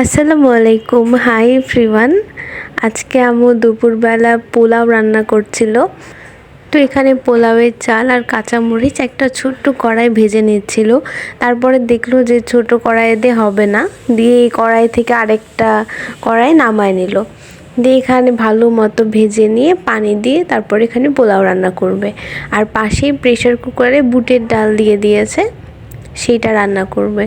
আসসালামু আলাইকুম। Hi everyone আজকে আমু দুপুরবেলা পোলাও রান্না করছিল। তো এখানে পোলাওয়ের চাল আর কাঁচামরিচ একটা ছোট্ট কড়াই ভেজে নিচ্ছিল তারপরে দেখল যে ছোট কড়াইতে হবে না। দিয়ে এই কড়াই থেকে আরেকটা কড়াই নামায় নিল। দিয়ে এখানে ভালো মতো ভেজে নিয়ে পানি দিয়ে তারপর এখানে পোলাও রান্না করবে। আর পাশেই প্রেশার কুকারে বুটের ডাল দিয়ে দিয়েছে। সেইটা রান্না করবে।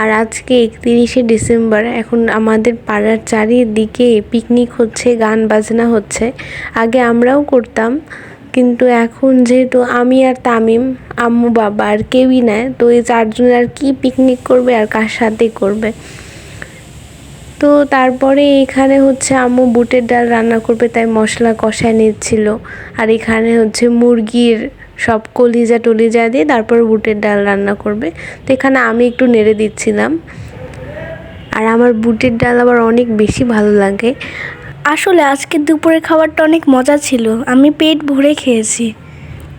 আর আজকে একত্রিশে ডিসেম্বর, এখন আমাদের পাড়ার চারিদিকে পিকনিক হচ্ছে, গান বাজনা হচ্ছে। আগে আমরাও করতাম, কিন্তু এখন যেহেতু আমি আর তামিম, আম্মু, বাবা আর কেউই নেয় তো এই চারজন আর কি পিকনিক করবে আর কার সাথে করবে? তো তারপরে এখানে হচ্ছে আম্মু বুটের ডাল রান্না করবে, তাই মশলা কষায় নিচ্ছিল। আর এখানে হচ্ছে মুরগির সব কলিজা টলিজা দিয়ে তারপর বুটের ডাল রান্না করবে। তো এখানে আমি একটু নেড়ে দিচ্ছিলাম। আর আমার বুটের ডাল আবার অনেক বেশি ভালো লাগে। আসলে আজকে দুপুরের খাবারটা অনেক মজা ছিল। আমি পেট ভরে খেয়েছি।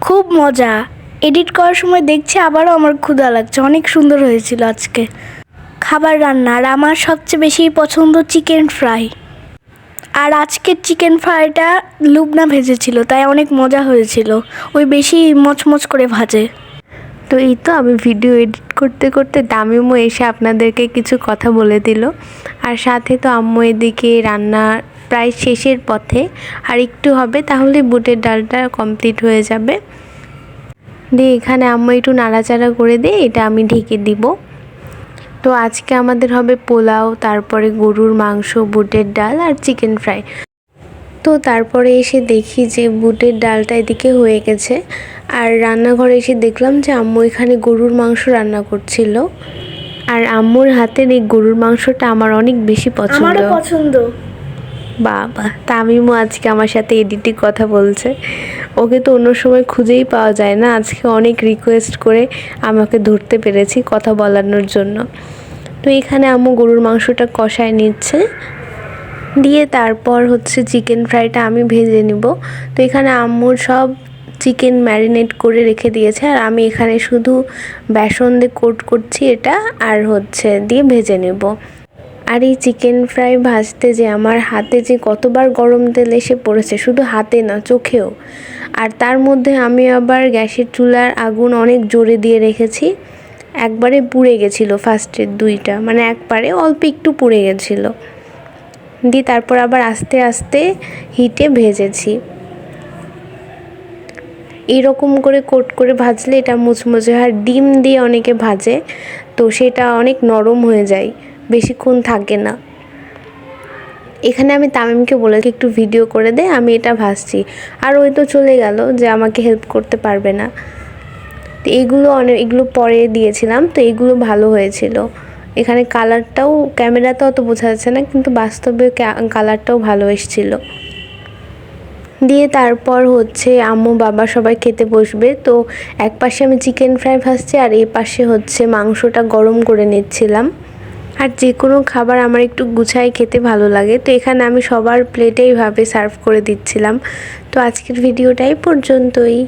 খুব মজা। এডিট করার সময় দেখছি আবারও আমার ক্ষুধা লাগছে। অনেক সুন্দর হয়েছিল আজকে। খাবার রান্না। আর আমার সবচেয়ে বেশি পছন্দ চিকেন ফ্রাই। আর আজকের চিকেন ফ্রাইটা লুবনা ভেজেছিল, তাই অনেক মজা হয়েছিল। ওই বেশি মচমচ করে ভাজে। তো এই তো আমি ভিডিও এডিট করতে করতে দামিমো এসে আপনাদেরকে কিছু কথা বলে দিল। আর সাথে তো আম্মু এদিকে রান্না প্রায় শেষের পথে। আর একটু হবে তাহলে বুটের ডালটা কমপ্লিট হয়ে যাবে। দিয়ে এখানে আম্মু একটু নাড়াচাড়া করে দিয়ে এটা আমি ঢেকে দিব। তো আজকে আমাদের হবে পোলাও, তারপরে গরুর মাংস, বুটের ডাল আর চিকেন ফ্রাই। তো তারপরে এসে দেখি যে বুটের ডালটা এদিকে হয়ে গেছে। আর রান্নাঘরে এসে দেখলাম যে আম্মু এখানে গরুর মাংস রান্না করছিল। আর আম্মুর হাতের এই গরুর মাংসটা আমার অনেক বেশি পছন্দ। পছন্দ। বাবা, তামিমও আজকে আমার সাথে এডিটিং কথা বলছে। ওকে তো অন্য সময় খুঁজেই পাওয়া যায় না। আজকে অনেক রিকোয়েস্ট করে আমাকে ধরতে পেরেছি কথা বলানোর জন্য। তো এখানে আম্মু গরুর মাংসটা কষায় নিচ্ছে। দিয়ে তারপর হচ্ছে চিকেন ফ্রাইটা আমি ভেজে নিব। তো এখানে আম্মুর সব চিকেন ম্যারিনেট করে রেখে দিয়েছে। আর আমি এখানে শুধু বেসন দিয়ে কোট করছি এটা। আর হচ্ছে দিয়ে ভেজে নেব। আর এই চিকেন ফ্রাই ভাজতে যে আমার হাতে যে কতবার গরম তেল এসে পড়েছে, শুধু হাতে না, চোখেও। আর তার মধ্যে আমি আবার গ্যাসের চুলার আগুন অনেক জোরে দিয়ে রেখেছি। একবারে পুড়ে গেছিল ফার্স্টের দুইটা মানে একবারে অল্প একটু পুড়ে গেছিল। দিয়ে তারপর আবার আস্তে আস্তে হিটে ভেজেছি। এরকম করে কোট করে ভাজলে এটা মুচমুচে হয় ডিম দিয়ে অনেকে ভাজে, তো সেটা অনেক নরম হয়ে যায়। বেশিক্ষণ থাকে না। এখানে আমি তামিমকে বলে একটু ভিডিও করে দে, আমি এটা ভাসছি। আর ওই তো চলে গেল যে আমাকে হেল্প করতে পারবে না। তো এইগুলো অনেক, এগুলো পরে দিয়েছিলাম, তো এগুলো ভালো হয়েছিল। এখানে কালারটাও ক্যামেরাতে অত বোঝা যাচ্ছে না, কিন্তু বাস্তবে কালারটাও ভালো এসেছিল। দিয়ে তারপর হচ্ছে আম্মু, বাবা সবাই খেতে বসবে, তো এক পাশে আমি চিকেন ফ্রাই ভাজছি আর এই পাশে হচ্ছে মাংসটা গরম করে নিচ্ছিলাম। আর যে কোনো খাবার আমার একটু গুছাই খেতে ভালো লাগে। তো এখানে আমি সবার প্লেটেইভাবে সার্ভ করে দিচ্ছিলাম। তো আজকের ভিডিওটাই পর্যন্তই।